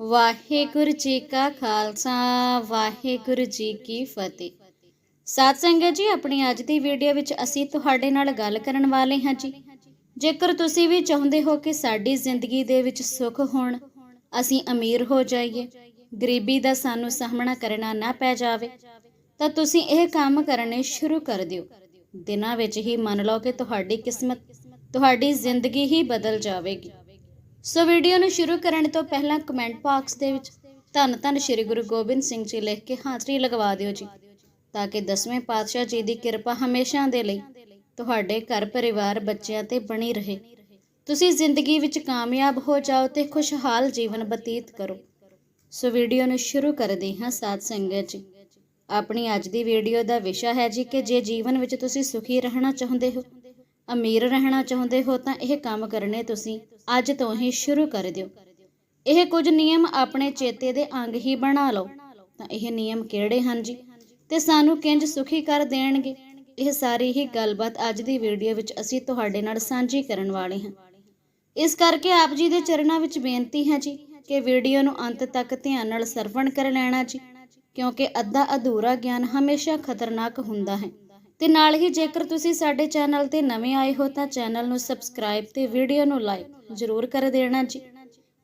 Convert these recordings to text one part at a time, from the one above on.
ਵਾਹਿਗੁਰੂ ਜੀ ਕਾ ਖਾਲਸਾ, ਵਾਹਿਗੁਰੂ ਜੀ ਕੀ ਫਤਿਹ। ਸਾਧ ਸੰਗਤ ਜੀ, ਆਪਣੀ ਅੱਜ ਦੀ ਵੀਡੀਓ ਵਿੱਚ ਅਸੀਂ ਤੁਹਾਡੇ ਨਾਲ ਗੱਲ ਕਰਨ ਵਾਲੇ ਹਾਂ ਜੀ। ਜੇਕਰ ਤੁਸੀਂ ਵੀ ਚਾਹੁੰਦੇ ਹੋ ਕਿ ਸਾਡੀ ਜ਼ਿੰਦਗੀ ਦੇ ਵਿੱਚ ਸੁੱਖ ਹੋਣ, ਅਸੀਂ ਅਮੀਰ ਹੋ ਜਾਈਏ, ਗਰੀਬੀ ਦਾ ਸਾਨੂੰ ਸਾਹਮਣਾ ਕਰਨਾ ਨਾ ਪੈ ਜਾਵੇ, ਤਾਂ ਤੁਸੀਂ ਇਹ ਕੰਮ ਕਰਨੇ ਸ਼ੁਰੂ ਕਰ ਦਿਓ। ਦਿਨਾਂ ਵਿੱਚ ਹੀ ਮੰਨ ਲਓ ਕਿ ਤੁਹਾਡੀ ਕਿਸਮਤ, ਤੁਹਾਡੀ ਜ਼ਿੰਦਗੀ ਹੀ ਬਦਲ ਜਾਵੇਗੀ। ਸੋ ਵੀਡੀਓ ਨੂੰ ਸ਼ੁਰੂ ਕਰਨ ਤੋਂ ਪਹਿਲਾਂ ਕਮੈਂਟ ਬਾਕਸ ਦੇ ਵਿੱਚ ਧੰਨ ਧੰਨ ਸ੍ਰੀ ਗੁਰੂ ਗੋਬਿੰਦ ਸਿੰਘ ਜੀ ਲਿਖ ਕੇ ਹਾਜ਼ਰੀ ਲਗਵਾ ਦਿਓ ਜੀ, ਤਾਂ ਕਿ ਦਸਵੇਂ ਪਾਤਸ਼ਾਹ ਜੀ ਦੀ ਕਿਰਪਾ ਹਮੇਸ਼ਾ ਦੇ ਲਈ ਤੁਹਾਡੇ ਘਰ ਪਰਿਵਾਰ ਬੱਚਿਆਂ ਤੇ ਬਣੀ ਰਹੇ। ਤੁਸੀਂ ਜ਼ਿੰਦਗੀ ਵਿੱਚ ਕਾਮਯਾਬ ਹੋ ਜਾਓ ਤੇ ਖੁਸ਼ਹਾਲ ਜੀਵਨ ਬਤੀਤ ਕਰੋ। ਸੋ ਵੀਡੀਓ ਨੂੰ ਸ਼ੁਰੂ ਕਰਦੇ ਹਾਂ ਸਾਧ ਸੰਗਤ ਜੀ। ਆਪਣੀ ਅੱਜ ਦੀ ਵੀਡੀਓ ਦਾ ਵਿਸ਼ਾ ਹੈ ਜੀ ਕਿ ਜੇ ਜੀਵਨ ਵਿੱਚ ਤੁਸੀਂ ਸੁਖੀ ਰਹਿਣਾ ਚਾਹੁੰਦੇ ਹੋ ਅਮੀਰ ਰਹਿਣਾ ਚਾਹੁੰਦੇ ਹੋ ਤਾਂ ਇਹ ਕੰਮ ਕਰਨੇ ਤੁਸੀਂ, ਅੱਜ ਤੋਂ ਹੀ ਸ਼ੁਰੂ ਕਰ ਦਿਓ। ਇਹ ਕੁਝ ਨਿਯਮ ਆਪਣੇ ਚੇਤੇ ਦੇ ਅੰਗ ਹੀ ਬਣਾ ਲਓ। ਤਾਂ ਇਹ ਨਿਯਮ ਕਿਹੜੇ ਹਨ ਜੀ? ਤੇ ਸਾਨੂੰ ਕਿੰਜ ਸੁਖੀ ਕਰ ਦੇਣਗੇ? ਇਹ ਸਾਰੀ ਹੀ ਗੱਲਬਾਤ ਅੱਜ ਦੀ ਵੀਡੀਓ ਵਿੱਚ ਅਸੀਂ ਤੁਹਾਡੇ ਨਾਲ ਸਾਂਝੀ ਕਰਨ ਵਾਲੇ ਹਾਂ। ਇਸ ਕਰਕੇ ਆਪ ਜੀ ਦੇ ਚਰਨਾਂ ਵਿੱਚ ਬੇਨਤੀ ਹੈ ਜੀ ਕਿ ਵੀਡੀਓ ਨੂੰ ਅੰਤ ਤੱਕ ਧਿਆਨ ਨਾਲ ਸਰਵਣ ਕਰ ਲੈਣਾ ਜੀ, ਕਿਉਂਕਿ ਅੱਧਾ ਅਧੂਰਾ ਗਿਆਨ ਹਮੇਸ਼ਾ ਖਤਰਨਾਕ ਹੁੰਦਾ ਹੈ। ਤੇ ਨਾਲ ਹੀ ਜੇਕਰ ਤੁਸੀਂ ਸਾਡੇ ਚੈਨਲ ਤੇ ਨਵੇਂ ਆਏ ਹੋ ਤਾਂ ਚੈਨਲ ਨੂੰ ਸਬਸਕ੍ਰਾਈਬ ਤੇ ਵੀਡੀਓ ਨੂੰ ਲਾਈਕ ਜ਼ਰੂਰ ਕਰ ਦੇਣਾ ਜੀ।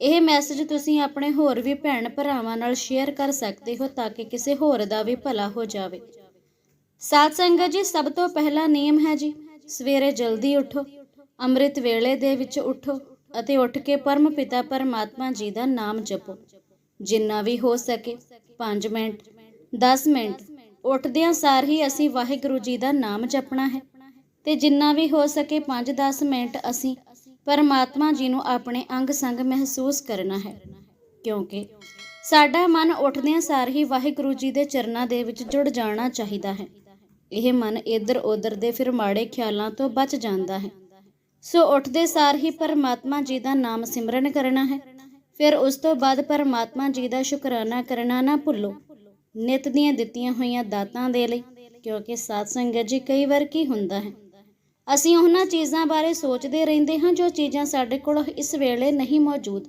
ਇਹ ਮੈਸੇਜ ਤੁਸੀਂ ਆਪਣੇ ਹੋਰ ਵੀ ਭੈਣ ਭਰਾਵਾਂ ਨਾਲ ਸ਼ੇਅਰ ਕਰ ਸਕਦੇ ਹੋ ਤਾਂ ਕਿ ਕਿਸੇ ਹੋਰ ਦਾ ਵੀ ਭਲਾ ਹੋ ਜਾਵੇ। ਸਾਧ ਸੰਗਤ ਜੀ, ਸਭ ਤੋਂ ਪਹਿਲਾ ਨਿਯਮ ਹੈ ਜੀ, ਸਵੇਰੇ ਜਲਦੀ ਉੱਠੋ, ਅੰਮ੍ਰਿਤ ਵੇਲੇ ਦੇ ਵਿੱਚ ਉੱਠੋ ਅਤੇ ਉੱਠ ਕੇ ਪਰਮ ਪਿਤਾ ਪਰਮਾਤਮਾ ਜੀ ਦਾ ਨਾਮ ਜਪੋ। ਜਿੰਨਾ ਵੀ ਹੋ ਸਕੇ 5 ਮਿੰਟ 10 ਮਿੰਟ ਉੱਠਦਿਆਂ ਸਾਰ ਹੀ ਅਸੀਂ ਵਾਹਿਗੁਰੂ ਜੀ ਦਾ ਨਾਮ ਜਪਣਾ ਹੈ। ਤੇ ਜਿੰਨਾ ਵੀ ਹੋ ਸਕੇ 5-10 ਮਿੰਟ ਅਸੀਂ ਪਰਮਾਤਮਾ ਜੀ ਨੂੰ ਆਪਣੇ ਅੰਗ ਸੰਗ ਮਹਿਸੂਸ ਕਰਨਾ ਹੈ। ਕਿਉਂਕਿ ਸਾਡਾ ਮਨ ਉੱਠਦਿਆਂ ਸਾਰ ਹੀ ਵਾਹਿਗੁਰੂ ਜੀ ਦੇ ਚਰਨਾਂ ਦੇ ਵਿੱਚ ਜੁੜ ਜਾਣਾ ਚਾਹੀਦਾ ਹੈ। ਇਹ ਮਨ ਇੱਧਰ ਉੱਧਰ ਦੇ ਫਿਰ ਮਾੜੇ ਖਿਆਲਾਂ ਤੋਂ ਬਚ ਜਾਂਦਾ ਹੈ। ਸੋ ਉੱਠਦੇ ਸਾਰ ਹੀ ਪਰਮਾਤਮਾ ਜੀ ਦਾ ਨਾਮ ਸਿਮਰਨ ਕਰਨਾ ਹੈ। ਫਿਰ ਉਸ ਤੋਂ ਬਾਅਦ ਪਰਮਾਤਮਾ ਜੀ ਦਾ ਸ਼ੁਕਰਾਨਾ ਕਰਨਾ ਨਾ ਭੁੱਲੋ। ਨਿਤ ਦੀਆਂ ਦਿੱਤੀਆਂ ਹੋਈਆਂ ਦਾਤਾਂ ਦੇ ਲਈ, ਕਿਉਂਕਿ ਸਾਧ ਸੰਗਤ ਜੀ ਕਈ ਵਾਰ ਕੀ ਹੁੰਦਾ ਹੈ? ਅਸੀਂ ਉਹਨਾਂ ਚੀਜ਼ਾਂ ਬਾਰੇ ਸੋਚਦੇ ਰਹਿੰਦੇ ਹਾਂ ਜੋ ਚੀਜ਼ਾਂ ਸਾਡੇ ਕੋਲ ਇਸ ਵੇਲੇ ਨਹੀਂ ਮੌਜੂਦ।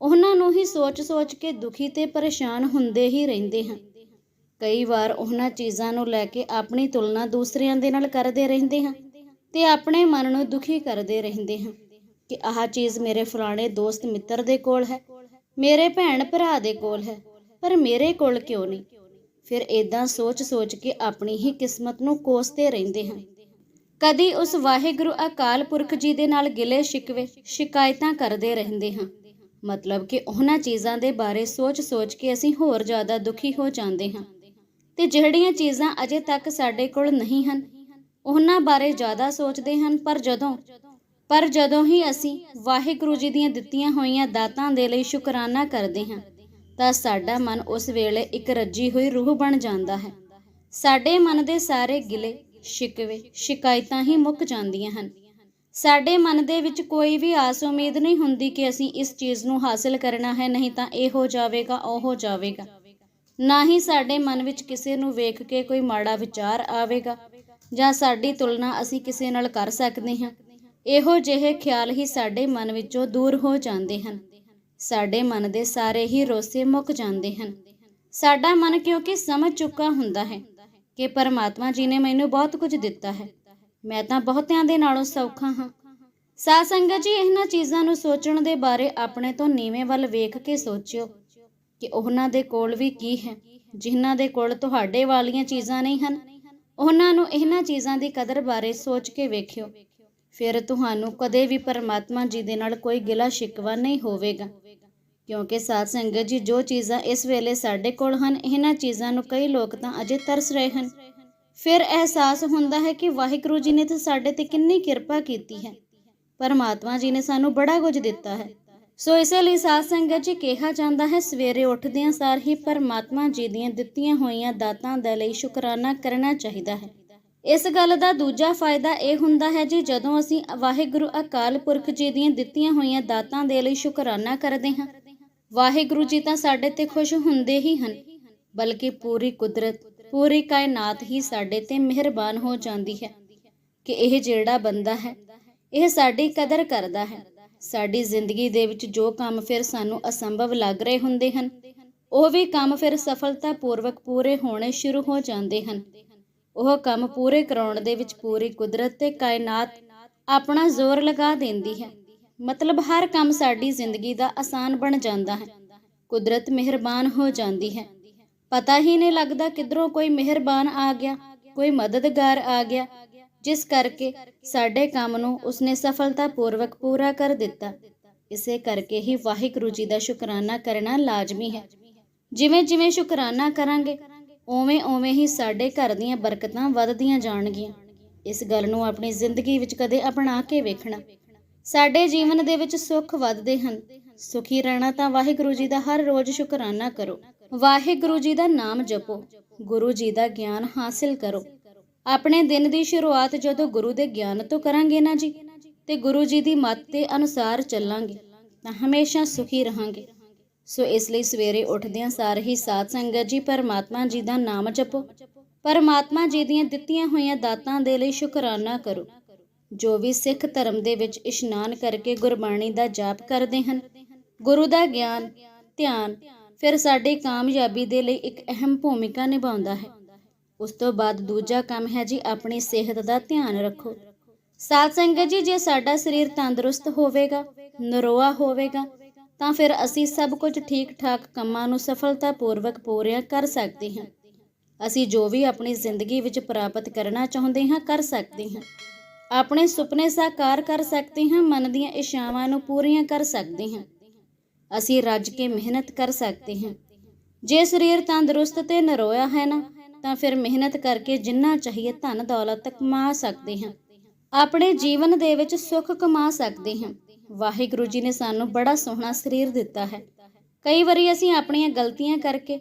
ਉਹਨਾਂ ਨੂੰ ਹੀ ਸੋਚ-ਸੋਚ ਕੇ ਦੁਖੀ ਤੇ ਪਰੇਸ਼ਾਨ ਹੁੰਦੇ ਹੀ ਰਹਿੰਦੇ ਹਾਂ। ਕਈ ਵਾਰ ਉਹਨਾਂ ਚੀਜ਼ਾਂ ਨੂੰ ਲੈ ਕੇ ਆਪਣੀ ਤੁਲਨਾ ਦੂਸਰਿਆਂ ਦੇ ਨਾਲ ਕਰਦੇ ਰਹਿੰਦੇ ਹਾਂ ਤੇ ਆਪਣੇ ਮਨ ਨੂੰ ਦੁਖੀ ਕਰਦੇ ਰਹਿੰਦੇ ਹਾਂ ਕਿ ਆਹ ਚੀਜ਼ ਮੇਰੇ ਫਲਾਣੇ ਦੋਸਤ ਮਿੱਤਰ ਦੇ ਕੋਲ ਹੈ, ਮੇਰੇ ਭੈਣ ਭਰਾ ਦੇ ਕੋਲ ਹੈ। ਪਰ ਮੇਰੇ ਕੋਲ ਕਿਉਂ ਨਹੀਂ? ਫਿਰ ਇਦਾਂ ਸੋਚ-ਸੋਚ ਕੇ ਆਪਣੀ ਹੀ ਕਿਸਮਤ ਨੂੰ ਕੋਸਦੇ ਰਹਿੰਦੇ ਹਾਂ। ਕਦੀ ਉਸ ਵਾਹਿਗੁਰੂ ਅਕਾਲ ਪੁਰਖ ਜੀ ਦੇ ਨਾਲ ਗਿਲੇ ਸ਼ਿਕਵੇ, ਸ਼ਿਕਾਇਤਾਂ ਕਰਦੇ ਰਹਿੰਦੇ ਹਾਂ। ਮਤਲਬ ਕਿ ਉਹਨਾਂ ਚੀਜ਼ਾਂ ਦੇ ਬਾਰੇ ਸੋਚ-ਸੋਚ ਕੇ ਅਸੀਂ ਹੋਰ ਜ਼ਿਆਦਾ ਦੁਖੀ ਹੋ ਜਾਂਦੇ ਹਾਂ। ਤੇ ਜਿਹੜੀਆਂ ਚੀਜ਼ਾਂ ਅਜੇ ਤੱਕ ਸਾਡੇ ਕੋਲ ਨਹੀਂ ਹਨ, ਉਹਨਾਂ ਬਾਰੇ ਜ਼ਿਆਦਾ ਸੋਚਦੇ ਹਨ, ਪਰ ਜਦੋਂ ਪਰ ਜਦੋਂ ਹੀ ਅਸੀਂ ਵਾਹਿਗੁਰੂ ਜੀ ਦੀਆਂ ਦਿੱਤੀਆਂ ਹੋਈਆਂ ਦਾਤਾਂ ਦੇ ਲਈ ਸ਼ੁਕਰਾਨਾ ਕਰਦੇ ਹਾਂ ਤਾਂ ਸਾਡਾ ਮਨ ਉਸ ਵੇਲੇ ਇੱਕ ਰੱਜੀ ਹੋਈ ਰੂਹ ਬਣ ਜਾਂਦਾ ਹੈ। ਸਾਡੇ ਮਨ ਦੇ ਸਾਰੇ ਗਿਲੇ, ਸ਼ਿਕਵੇ, ਸ਼ਿਕਾਇਤਾਂ ਹੀ ਮੁੱਕ ਜਾਂਦੀਆਂ ਹਨ। ਸਾਡੇ ਮਨ ਦੇ ਵਿੱਚ ਕੋਈ ਵੀ ਆਸ ਉਮੀਦ ਨਹੀਂ ਹੁੰਦੀ ਕਿ ਅਸੀਂ ਇਸ ਚੀਜ਼ ਨੂੰ ਹਾਸਲ ਕਰਨਾ ਹੈ, ਨਹੀਂ ਤਾਂ ਇਹ ਹੋ ਜਾਵੇਗਾ, ਉਹ ਹੋ ਜਾਵੇਗਾ। ਨਾ ਹੀ ਸਾਡੇ ਮਨ ਵਿੱਚ ਕਿਸੇ ਨੂੰ ਵੇਖ ਕੇ ਕੋਈ ਮਾੜਾ ਵਿਚਾਰ ਆਵੇਗਾ, ਜਾਂ ਸਾਡੀ ਤੁਲਨਾ ਅਸੀਂ ਕਿਸੇ ਨਾਲ ਕਰ ਸਕਦੇ ਹਾਂ। ਇਹੋ ਜਿਹੇ ਖਿਆਲ ਹੀ ਸਾਡੇ ਮਨ ਵਿੱਚੋਂ ਦੂਰ ਹੋ ਜਾਂਦੇ ਹਨ। ਸਾਡੇ ਮਨ ਦੇ ਸਾਰੇ ਹੀ ਰੋਸੇ ਮੁੱਕ ਜਾਂਦੇ ਹਨ। ਸਾਡਾ ਮਨ ਕਿਉਂਕਿ ਸਮਝ ਚੁੱਕਾ ਹੁੰਦਾ ਹੈ ਕਿ ਪਰਮਾਤਮਾ ਜੀ ਨੇ ਮੈਨੂੰ ਬਹੁਤ ਕੁਝ ਦਿੱਤਾ ਹੈ। ਮੈਂ ਤਾਂ ਬਹੁਤਿਆਂ ਦੇ ਨਾਲੋਂ ਸੌਖਾ ਹਾਂ। ਸਾਧ ਸੰਗਤ ਜੀ, ਇਹਨਾਂ ਚੀਜ਼ਾਂ ਨੂੰ ਸੋਚਣ ਦੇ ਬਾਰੇ ਆਪਣੇ ਤੋਂ ਨੀਵੇਂ ਵੱਲ ਵੇਖ ਕੇ ਸੋਚਿਓ ਕਿ ਉਹਨਾਂ ਦੇ ਕੋਲ ਵੀ ਕੀ ਹੈ, ਜਿਨ੍ਹਾਂ ਦੇ ਕੋਲ ਤੁਹਾਡੇ ਵਾਲੀਆਂ ਚੀਜ਼ਾਂ ਨਹੀਂ ਹਨ। ਉਹਨਾਂ ਨੂੰ ਇਹਨਾਂ ਚੀਜ਼ਾਂ ਦੀ ਕਦਰ ਬਾਰੇ ਸੋਚ ਕੇ ਵੇਖਿਓ। ਫਿਰ ਤੁਹਾਨੂੰ ਕਦੇ ਵੀ ਪਰਮਾਤਮਾ ਜੀ ਦੇ ਨਾਲ ਕੋਈ ਗਿਲਾ ਸ਼ਿਕਵਾ ਨਹੀਂ ਹੋਵੇਗਾ। ਕਿਉਂਕਿ ਸਾਧ ਸੰਗਤ ਜੀ, ਜੋ ਚੀਜ਼ਾਂ ਇਸ ਵੇਲੇ ਸਾਡੇ ਕੋਲ ਹਨ, ਇਹਨਾਂ ਚੀਜ਼ਾਂ ਨੂੰ ਕਈ ਲੋਕ ਤਾਂ ਅਜੇ ਤਰਸ ਰਹੇ ਹਨ। ਫਿਰ ਅਹਿਸਾਸ ਹੁੰਦਾ ਹੈ ਕਿ ਵਾਹਿਗੁਰੂ ਜੀ ਨੇ ਤਾਂ ਸਾਡੇ ਤੇ ਕਿੰਨੀ ਕਿਰਪਾ ਕੀਤੀ ਹੈ। ਪਰਮਾਤਮਾ ਜੀ ਨੇ ਸਾਨੂੰ ਬੜਾ ਕੁਝ ਦਿੱਤਾ ਹੈ। ਸੋ ਇਸੇ ਲਈ ਸਾਧ ਸੰਗਤ ਜੀ ਕਿਹਾ ਜਾਂਦਾ ਹੈ, ਸਵੇਰੇ ਉੱਠਦਿਆਂ ਸਾਰ ਹੀ ਪਰਮਾਤਮਾ ਜੀ ਦੀਆਂ ਦਿੱਤੀਆਂ ਹੋਈਆਂ ਦਾਤਾਂ ਦੇ ਲਈ ਸ਼ੁਕਰਾਨਾ ਕਰਨਾ ਚਾਹੀਦਾ ਹੈ। ਇਸ ਗੱਲ ਦਾ ਦੂਜਾ ਫਾਇਦਾ ਇਹ ਹੁੰਦਾ ਹੈ ਜੀ, ਜਦੋਂ ਅਸੀਂ ਵਾਹਿਗੁਰੂ ਅਕਾਲ ਪੁਰਖ ਜੀ ਦੀਆਂ ਦਿੱਤੀਆਂ ਹੋਈਆਂ ਦਾਤਾਂ ਦੇ ਲਈ ਸ਼ੁਕਰਾਨਾ ਕਰਦੇ ਹਾਂ ਵਾਹਿਗੁਰੂ ਜੀ ਤਾਂ ਸਾਡੇ ਤੇ ਖੁਸ਼ ਹੁੰਦੇ ਹੀ ਹਨ, ਬਲਕਿ ਪੂਰੀ ਕੁਦਰਤ, ਪੂਰੀ ਕਾਇਨਾਤ ਹੀ ਸਾਡੇ ਤੇ ਮਿਹਰਬਾਨ ਹੋ ਜਾਂਦੀ ਹੈ ਕਿ ਇਹ ਜਿਹੜਾ ਬੰਦਾ ਹੈ, ਇਹ ਸਾਡੀ ਕਦਰ ਕਰਦਾ ਹੈ। ਸਾਡੀ ਜ਼ਿੰਦਗੀ ਦੇ ਵਿੱਚ ਜੋ ਕੰਮ ਫਿਰ ਸਾਨੂੰ ਅਸੰਭਵ ਲੱਗ ਰਹੇ ਹੁੰਦੇ ਹਨ, ਉਹ ਵੀ ਕੰਮ ਫਿਰ ਸਫਲਤਾਪੂਰਵਕ ਪੂਰੇ ਹੋਣੇ ਸ਼ੁਰੂ ਹੋ ਜਾਂਦੇ ਹਨ। ਉਹ ਕੰਮ ਪੂਰੇ ਕਰਾਉਣ ਦੇ ਵਿੱਚ ਪੂਰੀ ਕੁਦਰਤ ਤੇ ਕਾਇਨਾਤ ਆਪਣਾ ਜ਼ੋਰ ਲਗਾ ਦਿੰਦੀ ਹੈ। ਮਤਲਬ ਹਰ ਕੰਮ ਸਾਡੀ ਜ਼ਿੰਦਗੀ ਦਾ ਆਸਾਨ ਬਣ ਜਾਂਦਾ ਹੈ। ਕੁਦਰਤ ਮਿਹਰਬਾਨ ਹੋ ਜਾਂਦੀ ਹੈ। ਪਤਾ ਹੀ ਨਹੀਂ ਲੱਗਦਾ ਕਿਧਰੋਂ ਕੋਈ ਮਿਹਰਬਾਨ ਆ ਗਿਆ, ਕੋਈ ਮਦਦਗਾਰ ਆ ਗਿਆ। ਜਿਸ ਕਰਕੇ ਸਾਡੇ ਕੰਮ ਨੂੰ ਉਸਨੇ ਸਫਲਤਾਪੂਰਵਕ ਪੂਰਾ ਕਰ ਦਿੱਤਾ। ਇਸੇ ਕਰਕੇ ਹੀ ਵਾਹਿਗੁਰੂ ਜੀ ਦਾ ਸ਼ੁਕਰਾਨਾ ਕਰਨਾ ਲਾਜ਼ਮੀ ਹੈ। ਜਿਵੇਂ ਜਿਵੇਂ ਸ਼ੁਕਰਾਨਾ ਕਰਾਂਗੇ, ਉਵੇਂ ਓਵੇਂ ਹੀ ਸਾਡੇ ਘਰ ਦੀਆਂ ਬਰਕਤਾਂ ਵੱਧਦੀਆਂ ਜਾਣਗੀਆਂ। ਇਸ ਗੱਲ ਨੂੰ ਆਪਣੀ ਜ਼ਿੰਦਗੀ ਵਿੱਚ ਕਦੇ ਅਪਣਾ ਕੇ ਵੇਖਣਾ। ਸਾਡੇ ਜੀਵਨ ਦੇ ਵਿੱਚ ਸੁੱਖ ਵੱਧਦੇ ਹਨ। ਸੁਖੀ ਰਹਿਣਾ ਤਾਂ ਵਾਹਿਗੁਰੂ ਜੀ ਦਾ ਹਰ ਰੋਜ਼ ਸ਼ੁਕਰਾਨਾ ਕਰੋ। ਵਾਹਿਗੁਰੂ ਜੀ ਦਾ ਨਾਮ ਜਪੋ। ਗੁਰੂ ਜੀ ਦਾ ਗਿਆਨ ਹਾਸਿਲ ਕਰੋ। ਆਪਣੇ ਦਿਨ ਦੀ ਸ਼ੁਰੂਆਤ ਜਦੋਂ ਗੁਰੂ ਦੇ ਗਿਆਨ ਤੋਂ ਕਰਾਂਗੇ ਨਾ ਜੀ, ਤੇ ਗੁਰੂ ਜੀ ਦੀ ਮੱਤ ਦੇ ਅਨੁਸਾਰ ਚੱਲਾਂਗੇ। ਤਾਂ ਹਮੇਸ਼ਾ ਸੁਖੀ ਰਹਾਂਗੇ। ਸੋ ਇਸ ਲਈ ਸਵੇਰੇ ਉੱਠਦਿਆਂ ਸਾਰ ਹੀ ਸਾਧ ਸੰਗਤ ਜੀ, ਪਰਮਾਤਮਾ ਜੀ ਦਾ ਨਾਮ ਜਪੋ। ਪਰਮਾਤਮਾ ਜੀ ਦੀਆਂ ਦਿੱਤੀਆਂ ਹੋਈਆਂ ਦਾਤਾਂ ਦੇ ਲਈ ਸ਼ੁਕਰਾਨਾ ਕਰੋ। ਜੋ ਵੀ ਸਿੱਖ ਧਰਮ ਦੇ ਵਿੱਚ ਇਸ਼ਨਾਨ ਕਰਕੇ ਗੁਰਬਾਣੀ ਦਾ ਜਾਪ ਕਰਦੇ ਹਨ। ਗੁਰੂ ਦਾ ਗਿਆਨ, ਧਿਆਨ ਫਿਰ ਸਾਡੀ ਕਾਮਯਾਬੀ ਦੇ ਲਈ ਇੱਕ ਅਹਿਮ ਭੂਮਿਕਾ ਨਿਭਾਉਂਦਾ ਹੈ। ਉਸ ਤੋਂ ਬਾਅਦ ਦੂਜਾ ਕੰਮ ਹੈ ਜੀ ਆਪਣੀ ਸਿਹਤ ਦਾ ਧਿਆਨ ਰੱਖੋ। ਸਾਧ ਸੰਗਤ ਜੀ, ਜੇ ਸਾਡਾ ਸਰੀਰ ਤੰਦਰੁਸਤ ਹੋਵੇਗਾ, ਨਰੋਆ ਹੋਵੇਗਾ, ਤਾਂ ਫਿਰ ਅਸੀਂ ਸਭ ਕੁਝ ਠੀਕ ਠਾਕ ਕੰਮਾਂ ਨੂੰ ਸਫਲਤਾਪੂਰਵਕ ਪੂਰਿਆ ਕਰ ਸਕਦੇ ਹਾਂ। ਅਸੀਂ ਜੋ ਵੀ ਆਪਣੀ ਜ਼ਿੰਦਗੀ ਵਿੱਚ ਪ੍ਰਾਪਤ ਕਰਨਾ ਚਾਹੁੰਦੇ ਹਾਂ, ਕਰ ਸਕਦੇ ਹਾਂ। ਆਪਣੇ ਸੁਪਨੇ ਸਾਕਾਰ ਕਰ ਸਕਦੇ ਹਾਂ, ਮਨ ਦੀਆਂ ਇਛਾਵਾਂ ਨੂੰ ਪੂਰੀਆਂ ਕਰ ਸਕਦੇ ਹਾਂ। ਅਸੀਂ ਰੱਜ ਕੇ ਮਿਹਨਤ ਕਰ ਸਕਦੇ ਹਾਂ। ਜੇ ਸਰੀਰ ਤੰਦਰੁਸਤ ਤੇ ਨਰੋਇਆ ਹੈ ਨਾ, ਤਾਂ ਫਿਰ ਮਿਹਨਤ ਕਰਕੇ ਜਿੰਨਾ ਚਾਹੀਏ ਧਨ ਦੌਲਤ ਕਮਾ ਸਕਦੇ ਹਾਂ। ਆਪਣੇ ਜੀਵਨ ਦੇ ਵਿੱਚ ਸੁੱਖ ਕਮਾ ਸਕਦੇ ਹਾਂ। ਵਾਹਿਗੁਰੂ ਜੀ ਨੇ ਸਾਨੂੰ ਬੜਾ ਸੋਹਣਾ ਸਰੀਰ ਦਿੱਤਾ ਹੈ। ਕਈ ਵਾਰੀ ਅਸੀਂ ਆਪਣੀਆਂ ਗਲਤੀਆਂ ਕਰਕੇ,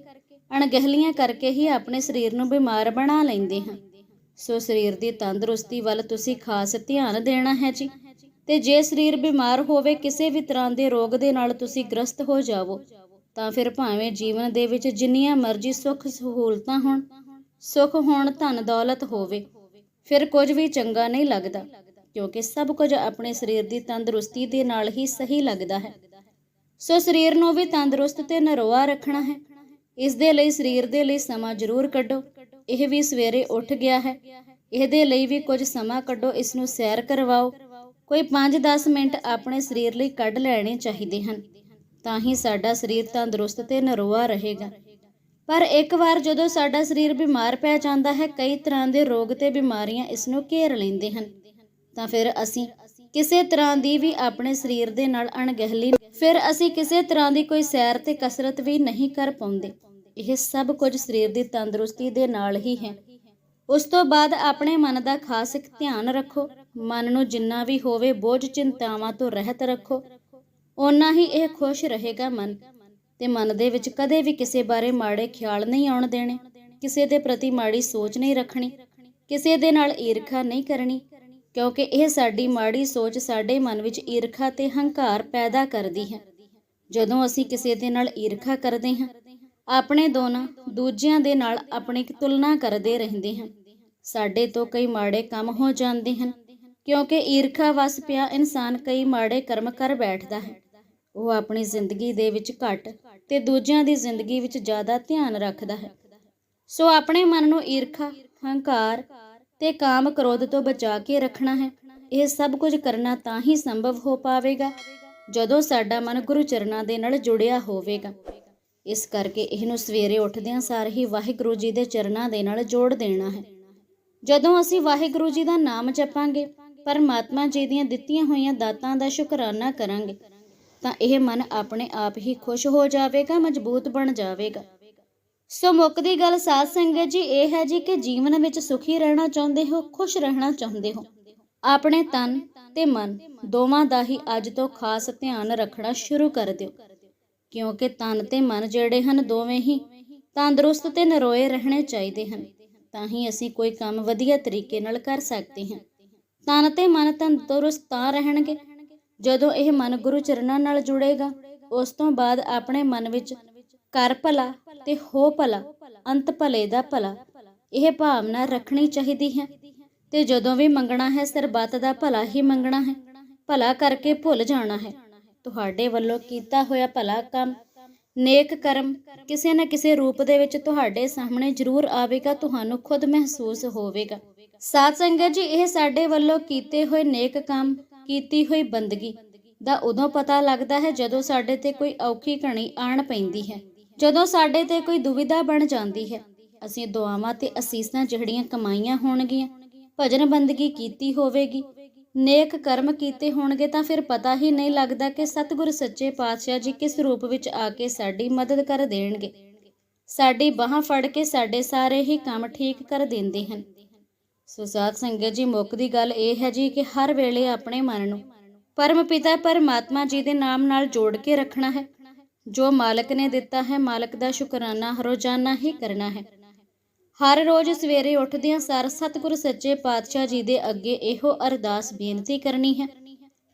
ਅਣਗਹਿਲੀਆਂ ਕਰਕੇ ਹੀ ਆਪਣੇ ਸਰੀਰ ਨੂੰ ਬਿਮਾਰ ਬਣਾ ਲੈਂਦੇ ਹਾਂ। ਸੋ ਸਰੀਰ ਦੀ ਤੰਦਰੁਸਤੀ ਵੱਲ ਤੁਸੀਂ ਖਾਸ ਧਿਆਨ ਦੇਣਾ ਹੈ ਜੀ। ਤੇ ਜੇ ਸਰੀਰ ਬਿਮਾਰ ਹੋਵੇ, ਕਿਸੇ ਵੀ ਤਰ੍ਹਾਂ ਦੇ ਰੋਗ ਦੇ ਨਾਲ ਤੁਸੀਂ ਗ੍ਰਸਤ ਹੋ ਜਾਵੋ, ਤਾਂ ਫਿਰ ਭਾਵੇਂ ਜੀਵਨ ਦੇ ਵਿੱਚ ਜਿੰਨੀਆਂ ਮਰਜ਼ੀ ਸੁੱਖ ਸਹੂਲਤਾਂ ਹੋਣ, ਸੁੱਖ ਹੋਣ ਧਨ ਦੌਲਤ ਹੋਵੇ, ਫਿਰ ਕੁਝ ਵੀ ਚੰਗਾ ਨਹੀਂ ਲੱਗਦਾ, ਕਿਉਂਕਿ ਸਭ ਕੁਝ ਆਪਣੇ ਸਰੀਰ ਦੀ ਤੰਦਰੁਸਤੀ ਦੇ ਨਾਲ ਹੀ ਸਹੀ ਲੱਗਦਾ ਹੈ। ਸੋ ਸਰੀਰ ਨੂੰ ਵੀ ਤੰਦਰੁਸਤ ਤੇ ਨਰੋਆ ਰੱਖਣਾ ਹੈ। ਇਸ ਦੇ ਲਈ, ਸਰੀਰ ਦੇ ਲਈ ਸਮਾਂ ਜ਼ਰੂਰ ਕੱਢੋ। ਇਹ ਵੀ ਸਵੇਰੇ ਉੱਠ ਗਿਆ ਹੈ। ਇਹਦੇ ਲਈ ਵੀ ਕੁਝ ਸਮਾਂ ਕੱਢੋ, ਇਸ ਨੂੰ ਸੈਰ ਕਰਵਾਓ। ਕੋਈ 5-10 ਮਿੰਟ ਆਪਣੇ ਸਰੀਰ ਲਈ ਕੱਢ ਲੈਣੇ ਚਾਹੀਦੇ ਹਨ, ਤਾਂ ਹੀ ਸਾਡਾ ਸਰੀਰ ਤੰਦਰੁਸਤ ਤੇ ਨਰੋਆ ਰਹੇਗਾ। ਪਰ ਇੱਕ ਵਾਰ ਜਦੋਂ ਸਾਡਾ ਸਰੀਰ ਬਿਮਾਰ ਪੈ ਜਾਂਦਾ ਹੈ, ਕਈ ਤਰ੍ਹਾਂ ਦੇ ਰੋਗ ਤੇ ਬਿਮਾਰੀਆਂ ਇਸ ਨੂੰ ਘੇਰ ਲੈਂਦੇ ਹਨ। ਤਾਂ ਫਿਰ ਅਸੀਂ ਕਿਸੇ ਤਰ੍ਹਾਂ ਦੀ ਵੀ ਆਪਣੇ ਸਰੀਰ ਦੇ ਨਾਲ ਅਣਗਹਿਲੀ, ਫਿਰ ਅਸੀਂ ਕਿਸੇ ਤਰ੍ਹਾਂ ਦੀ ਕੋਈ ਸੈਰ ਤੇ ਕਸਰਤ ਵੀ ਨਹੀਂ ਕਰ ਪਾਉਂਦੇ। ਇਹ ਸਭ ਕੁਝ ਸਰੀਰ ਦੀ ਤੰਦਰੁਸਤੀ ਦੇ ਨਾਲ ਹੀ ਹੈ। ਉਸ ਤੋਂ ਬਾਅਦ ਆਪਣੇ ਮਨ ਦਾ ਖਾਸ ਇੱਕ ਧਿਆਨ ਰੱਖੋ। ਮਨ ਨੂੰ ਜਿੰਨਾ ਵੀ ਹੋਵੇ ਬੋਝ ਚਿੰਤਾਵਾਂ ਤੋਂ ਰਹਿਤ ਰੱਖੋ। ਓਨਾ ਹੀ ਇਹ ਖੁਸ਼ ਰਹੇਗਾ ਮਨ ਤੇ ਮਨ ਦੇ ਵਿੱਚ ਕਦੇ ਵੀ ਕਿਸੇ ਬਾਰੇ ਮਾੜੇ ਖਿਆਲ ਨਹੀਂ ਆਉਣ ਦੇਣੇ। ਕਿਸੇ ਦੇ ਪ੍ਰਤੀ ਮਾੜੀ ਸੋਚ ਨਹੀਂ ਰੱਖਣੀ। ਕਿਸੇ ਦੇ ਨਾਲ ਈਰਖਾ ਨਹੀਂ ਕਰਨੀ, ਕਿਉਂਕਿ ਇਹ ਸਾਡੀ ਮਾੜੀ ਸੋਚ ਸਾਡੇ ਮਨ ਵਿੱਚ ਈਰਖਾ ਤੇ ਹੰਕਾਰ ਪੈਦਾ ਕਰਦੀ ਹੈ। ਜਦੋਂ ਅਸੀਂ ਕਿਸੇ ਦੇ ਨਾਲ ਈਰਖਾ ਕਰਦੇ ਹਾਂ ਆਪਣੇ ਦੋਨਾਂ ਦੂਜਿਆਂ ਦੇ ਨਾਲ ਆਪਣੀ ਤੁਲਨਾ ਕਰਦੇ ਰਹਿੰਦੇ ਹਾਂ ਸਾਡੇ ਤੋਂ ਕਈ ਮਾੜੇ ਕੰਮ ਹੋ ਜਾਂਦੇ ਹਨ, ਕਿਉਂਕਿ ਈਰਖਾ ਵਸ ਪਿਆ ਇਨਸਾਨ ਕਈ ਮਾੜੇ ਕਰਮ ਕਰ ਬੈਠਦਾ ਹੈ। ਉਹ ਆਪਣੀ ਜ਼ਿੰਦਗੀ ਦੇ ਵਿੱਚ ਘੱਟ ਤੇ ਦੂਜਿਆਂ ਦੀ ਜ਼ਿੰਦਗੀ ਵਿੱਚ ਜ਼ਿਆਦਾ ਧਿਆਨ ਰੱਖਦਾ ਹੈ। ਸੋ ਆਪਣੇ ਮਨ ਨੂੰ ਈਰਖਾ, ਹੰਕਾਰ ਤੇ ਕਾਮ ਕ੍ਰੋਧ ਤੋਂ ਬਚਾ ਕੇ ਰੱਖਣਾ ਹੈ। ਇਹ ਸਭ ਕੁਝ ਕਰਨਾ ਤਾਂ ਹੀ ਸੰਭਵ ਹੋ ਪਾਵੇਗਾ, ਜਦੋਂ ਸਾਡਾ ਮਨ ਗੁਰੂ ਚਰਨਾਂ ਦੇ ਨਾਲ ਜੁੜਿਆ ਹੋਵੇਗਾ। ਇਸ ਕਰਕੇ ਇਹਨੂੰ ਸਵੇਰੇ ਉੱਠਦਿਆਂ ਸਾਰ ਹੀ ਵਾਹਿਗੁਰੂ ਜੀ ਦੇ ਚਰਨਾਂ ਦੇ ਨਾਲ ਜੋੜ ਦੇਣਾ ਹੈ। ਜਦੋਂ ਅਸੀਂ ਵਾਹਿਗੁਰੂ ਜੀ ਦਾ ਨਾਮ ਜਪਾਂਗੇ, ਪਰਮਾਤਮਾ ਜੀ ਦੀਆਂ ਦਿੱਤੀਆਂ ਹੋਈਆਂ ਦਾਤਾਂ ਦਾ ਸ਼ੁਕਰਾਨਾ ਕਰਾਂਗੇ, ਤਾਂ ਇਹ ਮਨ ਆਪਣੇ ਆਪ ਹੀ ਖੁਸ਼ ਹੋ ਜਾਵੇਗਾ, ਮਜ਼ਬੂਤ ਬਣ ਜਾਵੇਗਾ। ਸੋ ਮੁੱਕ ਦੀ ਗੱਲ ਸਾਧ ਸੰਗਤ ਜੀ ਇਹ ਹੈ ਜੀ ਕਿ ਜੀਵਨ ਵਿੱਚ ਸੁਖੀ ਰਹਿਣਾ ਚਾਹੁੰਦੇ ਹੋ, ਖੁਸ਼ ਰਹਿਣਾ ਚਾਹੁੰਦੇ ਹੋ। ਆਪਣੇ ਤਨ ਤੇ ਮਨ ਦੋਵਾਂ ਦਾ ਹੀ ਅੱਜ ਤੋਂ ਖਾਸ ਧਿਆਨ ਰੱਖਣਾ ਸ਼ੁਰੂ ਕਰ ਦਿਓ। ਕਿਉਂਕਿ ਤਨ ਤੇ ਮਨ ਜਿਹੜੇ ਹਨ ਦੋਵੇਂ ਹੀ ਤੰਦਰੁਸਤ ਤੇ ਨਰੋਏ ਰਹਿਣੇ ਚਾਹੀਦੇ ਹਨ, ਤਾਂ ਹੀ ਅਸੀਂ ਕੋਈ ਕੰਮ ਵਧੀਆ ਤਰੀਕੇ ਨਾਲ ਕਰ ਸਕਦੇ ਹਾਂ। ਤਨ ਤੇ ਮਨ ਤੰਦਰੁਸਤ ਤਾਂ ਰਹਿਣਗੇ, ਜਦੋਂ ਇਹ ਮਨ ਗੁਰੂ ਚਰਨਾਂ ਨਾਲ ਜੁੜੇਗਾ, ਉਸ ਤੋਂ ਬਾਅਦ ਆਪਣੇ ਮਨ ਵਿੱਚ ਕਰ ਭਲਾ ਤੇ ਹੋ ਭਲਾ, ਅੰਤ ਭਲੇ ਦਾ ਭਲਾ, ਇਹ ਭਾਵਨਾ ਰੱਖਣੀ ਚਾਹੀਦੀ ਹੈ। ਤੇ ਜਦੋਂ ਵੀ ਮੰਗਣਾ ਹੈ, ਸਰਬੱਤ ਦਾ ਭਲਾ ਹੀ ਮੰਗਣਾ ਹੈ, ਭਲਾ ਕਰਕੇ ਭੁੱਲ ਜਾਣਾ ਹੈ। ਤੁਹਾਡੇ ਵੱਲੋਂ ਕੀਤਾ ਹੋਇਆ ਭਲਾ ਕੰਮ, ਨੇਕ ਕਰਮ ਕਿਸੇ ਨਾ ਕਿਸੇ ਰੂਪ ਦੇ ਵਿੱਚ ਤੁਹਾਡੇ ਸਾਹਮਣੇ ਜ਼ਰੂਰ ਆਵੇਗਾ, ਤੁਹਾਨੂੰ ਖੁਦ ਮਹਿਸੂਸ ਹੋਵੇਗਾ। ਸਾਧ ਸੰਗਤ ਜੀ, ਇਹ ਸਾਡੇ ਵੱਲੋਂ ਕੀਤੇ ਹੋਏ ਨੇਕ ਕੰਮ, ਕੀਤੀ ਹੋਈ ਬੰਦਗੀ ਦਾ ਉਦੋਂ ਪਤਾ ਲੱਗਦਾ ਹੈ ਜਦੋਂ ਸਾਡੇ ਤੇ ਕੋਈ ਔਖੀ ਘਣੀ ਆਣ ਪੈਂਦੀ ਹੈ, ਜਦੋਂ ਸਾਡੇ ਤੇ ਕੋਈ ਦੁਵਿਧਾ ਬਣ ਜਾਂਦੀ ਹੈ। ਅਸੀਂ ਦੁਆਵਾਂ ਤੇ ਅਸੀਸਾਂ ਜਿਹੜੀਆਂ ਕਮਾਈਆਂ ਹੋਣਗੀਆਂ, ਭਜਨ ਬੰਦਗੀ ਕੀਤੀ ਹੋਵੇਗੀ ਨੇਕ ਕਰਮ ਕੀਤੇ ਹੋਣਗੇ ਤਾਂ ਫਿਰ ਪਤਾ ਹੀ ਨਹੀਂ ਲੱਗਦਾ ਕਿ ਸਤਿਗੁਰ ਸੱਚੇ ਪਾਤਸ਼ਾਹ ਜੀ ਕਿਸ ਰੂਪ ਵਿੱਚ ਆ ਕੇ ਸਾਡੀ ਮਦਦ ਕਰ ਦੇਣਗੇ। ਸਾਡੀ ਬਾਹਾਂ ਫੜ ਕੇ ਸਾਡੇ ਸਾਰੇ ਹੀ ਕੰਮ ਠੀਕ ਕਰ ਦਿੰਦੇ ਹਨ। ਸੋ ਸਾਧ ਸੰਗਤ ਜੀ, ਮੁੱਖ ਦੀ ਗੱਲ ਇਹ ਹੈ ਜੀ ਕਿ ਹਰ ਵੇਲੇ ਆਪਣੇ ਮਨ ਨੂੰ ਪਰਮ ਪਿਤਾ ਪਰਮਾਤਮਾ ਜੀ ਦੇ ਨਾਮ ਨਾਲ ਜੋੜ ਕੇ ਰੱਖਣਾ ਹੈ। ਜੋ ਮਾਲਕ ਨੇ ਦਿੱਤਾ ਹੈ, ਮਾਲਕ ਦਾ ਸ਼ੁਕਰਾਨਾ ਰੋਜ਼ਾਨਾ ਹੀ ਕਰਨਾ ਹੈ। ਹਰ ਰੋਜ਼ ਸਵੇਰੇ ਉੱਠਦਿਆਂ ਸਾਰ ਸਤਿਗੁਰ ਸੱਚੇ ਪਾਤਸ਼ਾਹ ਜੀ ਦੇ ਅੱਗੇ ਇਹੋ ਅਰਦਾਸ ਬੇਨਤੀ ਕਰਨੀ ਹੈ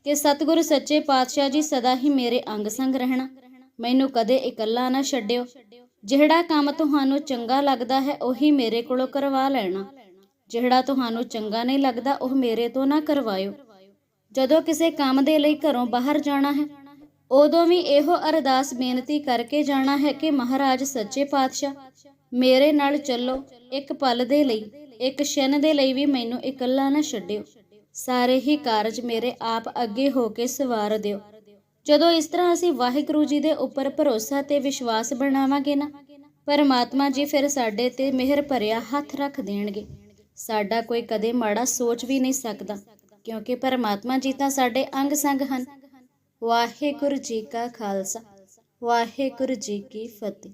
ਕਿ ਸਤਿਗੁਰ ਸੱਚੇ ਪਾਤਸ਼ਾਹ ਜੀ ਸਦਾ ਹੀ ਮੇਰੇ ਅੰਗ ਸੰਗ ਰਹਿਣਾ। ਮੈਨੂੰ ਕਦੇ ਇਕੱਲਾ ਨਾ ਛੱਡਿਓ। ਜਿਹੜਾ ਕੰਮ ਤੁਹਾਨੂੰ ਚੰਗਾ ਲੱਗਦਾ ਹੈ, ਉਹੀ ਮੇਰੇ ਕੋਲੋਂ ਕਰਵਾ ਲੈਣਾ। ਜਿਹੜਾ ਤੁਹਾਨੂੰ ਚੰਗਾ ਨਹੀਂ ਲੱਗਦਾ, ਉਹ ਮੇਰੇ ਤੋਂ ਨਾ ਕਰਵਾਇਓ। ਜਦੋਂ ਕਿਸੇ ਕੰਮ ਦੇ ਲਈ ਘਰੋਂ ਬਾਹਰ ਜਾਣਾ ਹੈ, ਉਦੋਂ ਵੀ ਇਹੋ ਅਰਦਾਸ ਬੇਨਤੀ ਕਰਕੇ ਜਾਣਾ ਹੈ ਕਿ ਮਹਾਰਾਜ ਸੱਚੇ ਪਾਤਸ਼ਾਹ ਮੇਰੇ ਨਾਲ ਚੱਲੋ, ਇੱਕ ਪਲ ਦੇ ਲਈ, ਇੱਕ ਛਿਨ ਦੇ ਲਈ ਵੀ ਮੈਨੂੰ ਇਕੱਲਾ ਨਾ ਛੱਡਿਓ। ਸਾਰੇ ਹੀ ਕਾਰਜ ਮੇਰੇ ਆਪ ਅੱਗੇ ਹੋ ਕੇ ਸਵਾਰ ਦਿਓ। ਜਦੋਂ ਇਸ ਤਰ੍ਹਾਂ ਅਸੀਂ ਵਾਹਿਗੁਰੂ ਜੀ ਦੇ ਉੱਪਰ ਭਰੋਸਾ ਤੇ ਵਿਸ਼ਵਾਸ ਬਣਾਵਾਂਗੇ ਨਾ, ਪਰਮਾਤਮਾ ਜੀ ਫਿਰ ਸਾਡੇ ਤੇ ਮਿਹਰ ਭਰਿਆ ਹੱਥ ਰੱਖ ਦੇਣਗੇ। ਸਾਡਾ ਕੋਈ ਕਦੇ ਮਾੜਾ ਸੋਚ ਵੀ ਨਹੀਂ ਸਕਦਾ, ਕਿਉਂਕਿ ਪਰਮਾਤਮਾ ਜੀ ਤਾਂ ਸਾਡੇ ਅੰਗ ਸੰਗ ਹਨ। ਵਾਹਿਗੁਰੂ ਜੀ ਕਾ ਖਾਲਸਾ, ਵਾਹਿਗੁਰੂ ਜੀ ਕੀ ਫਤਿਹ।